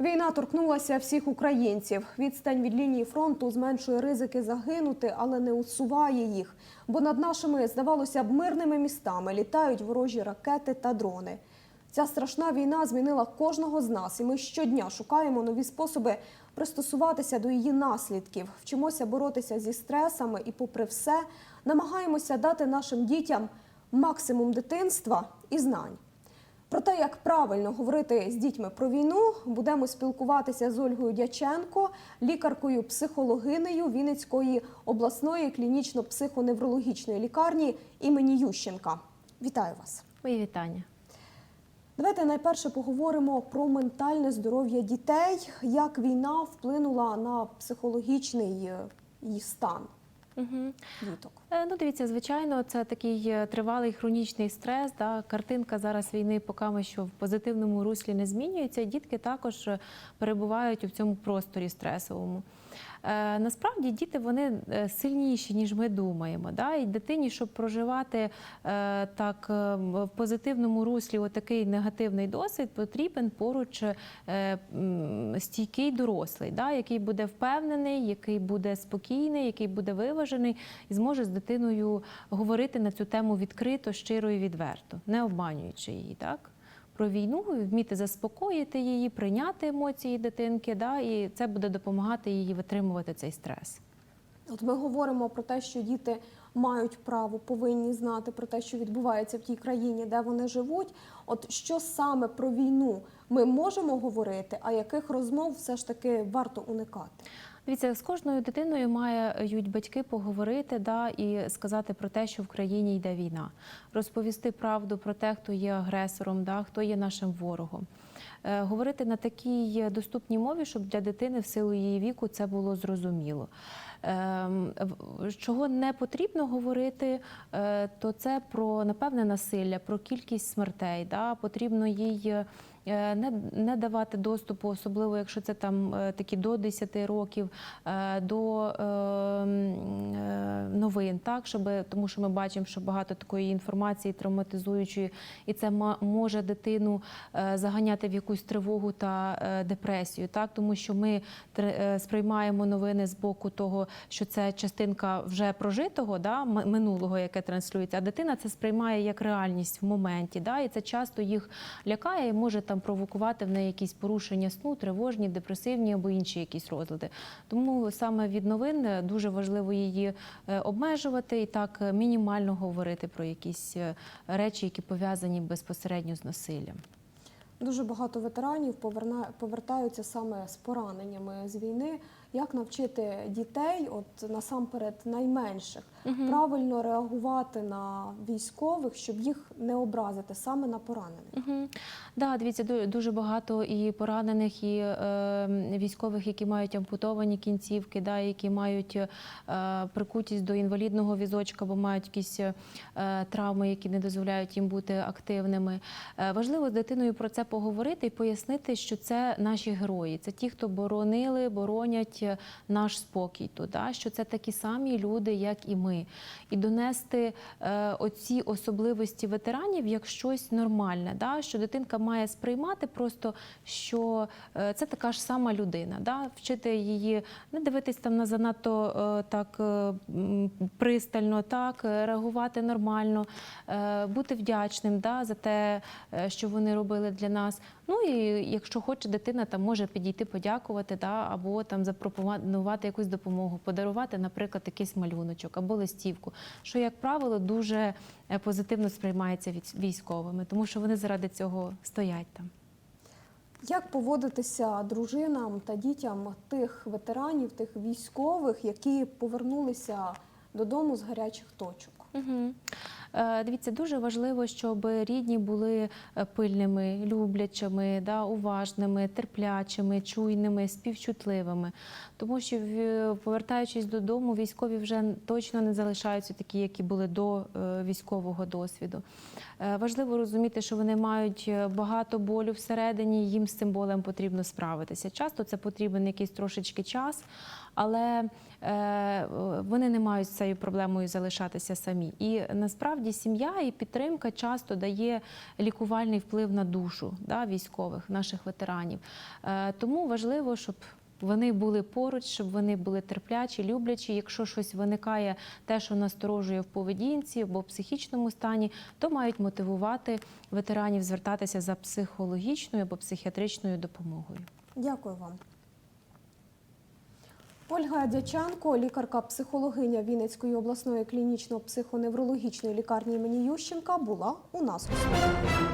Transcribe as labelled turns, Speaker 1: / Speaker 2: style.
Speaker 1: Війна торкнулася всіх українців. Відстань від лінії фронту зменшує ризики загинути, але не усуває їх. Бо над нашими, здавалося б, мирними містами літають ворожі ракети та дрони. Ця страшна війна змінила кожного з нас, і ми щодня шукаємо нові способи пристосуватися до її наслідків, вчимося боротися зі стресами і, попри все, намагаємося дати нашим дітям максимум дитинства і знань. Про те, як правильно говорити з дітьми про війну, будемо спілкуватися з Ольгою Дяченко, лікаркою психологинею Вінницької обласної клінічно-психоневрологічної лікарні імені Ющенка. Вітаю вас!
Speaker 2: Мої вітання.
Speaker 1: Давайте найперше поговоримо про ментальне здоров'я дітей, як війна вплинула на психологічний е, її стан
Speaker 2: Угу.
Speaker 1: діток.
Speaker 2: Ну, дивіться, звичайно, це такий е, тривалий хронічний стрес. Да? Картинка зараз війни поки ми що в позитивному руслі не змінюється. Дітки також е, перебувають у цьому просторі стресовому. Насправді діти вони сильніші, ніж ми думаємо. Да? І дитині, щоб проживати так в позитивному руслі отакий негативний досвід, потрібен поруч стійкий дорослий, да? який буде впевнений, який буде спокійний, який буде виважений і зможе з дитиною говорити на цю тему відкрито, щиро і відверто, не обманюючи її. Так? Про війну, вміти заспокоїти її, прийняти емоції дитинки, да, і це буде допомагати їй витримувати цей стрес.
Speaker 1: От ми говоримо про те, що діти мають право, повинні знати про те, що відбувається в тій країні, де вони живуть. От що саме про війну ми можемо говорити, а яких розмов все ж таки варто уникати?
Speaker 2: Дивіться, з кожною дитиною мають батьки поговорити да, і сказати про те, що в країні йде війна, розповісти правду про те, хто є агресором, да, хто є нашим ворогом. Е, Говорити на такій доступній мові, щоб для дитини в силу її віку це було зрозуміло. Ем, Чого не потрібно говорити, е, то це про напевне насилля, про кількість смертей. Да? Потрібно їй е, не, не давати доступу, особливо якщо це там е, такі до 10 років, е, до е, е, новин, так щоб тому, що ми бачимо, що багато такої інформації травматизуючої, і це може дитину е, заганяти в якусь тривогу та е, депресію, так тому що ми е, сприймаємо новини з боку того, що це частинка вже прожитого, да, минулого, яке транслюється, а дитина це сприймає як реальність в моменті, да, і це часто їх лякає і може там провокувати в неї якісь порушення сну, тривожні, депресивні або інші якісь розлади. Тому саме від новин е, дуже важливо її обмежувати і так мінімально говорити про якісь речі, які пов'язані безпосередньо з насиллям.
Speaker 1: Дуже багато ветеранів повертаються саме з пораненнями з війни. Як навчити дітей, от насамперед найменших, правильно реагувати на військових, щоб їх не образити саме на поранених?
Speaker 2: Угу. Да, дивіться, ду- дуже багато і поранених, і е, військових, які мають ампутовані кінцівки, да, які мають е, прикутість до інвалідного візочка, бо мають якісь е, травми, які не дозволяють їм бути активними. Е, важливо з дитиною про це поговорити і пояснити, що це наші герої, це ті, хто боронили, боронять е, наш спокій тут, да, що це такі самі люди, як і ми, і донести е, оці особливості ветеранів як щось нормальне, да, що дитинка має сприймати просто, що е, це така ж сама людина, да, вчити її не дивитись там на занадто так пристально, так реагувати нормально, бути вдячним да, за те, що вони робили для нас. Ну і якщо хоче дитина, там може підійти подякувати, да, або там запропонувати якусь допомогу, подарувати, наприклад, якийсь малюночок або листівку, що, як правило, дуже е, позитивно сприймається від військовими, тому що вони заради цього стоять там.
Speaker 1: Як поводитися дружинам та дітям тих ветеранів, тих військових, які повернулися додому з гарячих точок?
Speaker 2: Угу. Дивіться, дуже важливо, щоб рідні були е, пильними, люблячими, да, уважними, терплячими, чуйними, співчутливими. Тому що, повертаючись додому, військові вже точно не залишаються такі, які були до е, військового досвіду. Е, Важливо розуміти, що вони мають е, багато болю всередині, їм з цим болем потрібно справитися. Часто це потрібен якийсь трошечки час, але е, вони не мають з цією проблемою залишатися самі. І насправді. Насправді сім'я і підтримка часто дає лікувальний вплив на душу да, військових, наших ветеранів. Е, Тому важливо, щоб вони були поруч, щоб вони були терплячі, люблячі. Якщо щось виникає, те, що насторожує в поведінці або в психічному стані, то мають мотивувати ветеранів звертатися за психологічною або психіатричною допомогою.
Speaker 1: Дякую вам. Ольга Дячанко, лікарка-психологиня Вінницької обласної клінічно-психоневрологічної лікарні імені Ющенка, була у нас у.